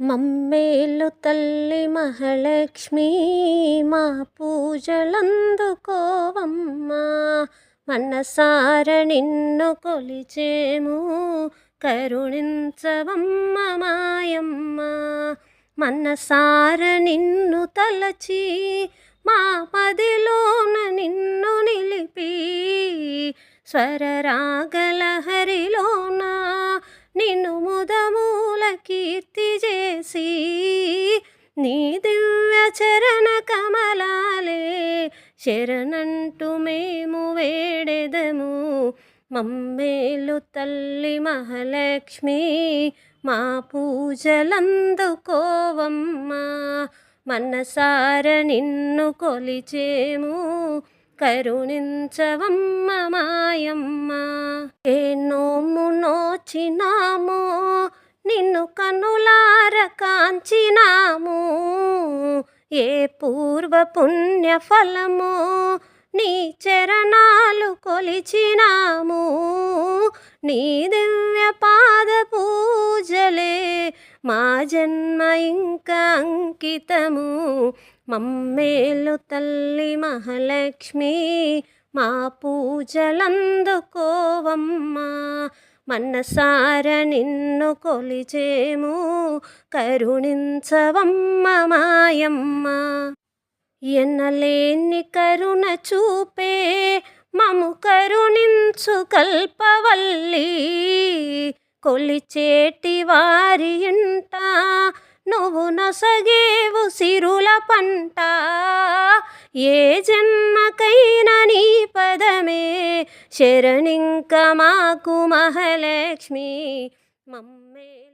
మమ్మేలు తల్లి మహాలక్ష్మి మా పూజలందుకోవమ్మా మనసార నిన్ను కొలిచేము కరుణించవమ్మ మాయమ్మ. మనసార నిన్ను తలచి మా పదిలోన నిన్ను నిలిపి. స్వరరాగలహరిలోన నిన్ను ముదమూల కీర్తి చేసి నీ దివ్య చరణ కమలాలే శరణంటూ మేము వేడెదము. మమ్మేలు తల్లి మహాలక్ష్మి మా పూజలందుకోవమ్మా మనసార నిన్ను కొలిచేము. కరుణించవమ్మ మాయమ్మ ఏ నోము నోచినామో నిన్ను కనులార కాంచినాము. ఏ పూర్వ పుణ్య ఫలము నీ చరణాలు కొలిచినాము. నీ దివ్య పాద పూజలే మా జన్మ ఇంకా అంకితము. మమ్మేలు తల్లి మహాలక్ష్మి మా పూజలందుకోవమ్మా. మనసార నిన్ను కొలిచేము. కరుణించవమ్మ మాయమ్మ. ఎన్నలేని కరుణ చూపే మము కరుణించు కల్పవల్లి. కొలిచేటి వారి ఇంట నువ్వు నొసగేవు సిరుల పంట. ఏ జన్మకైనా నీ శరణింక మాకు మహాలక్ష్మి. మమ్మే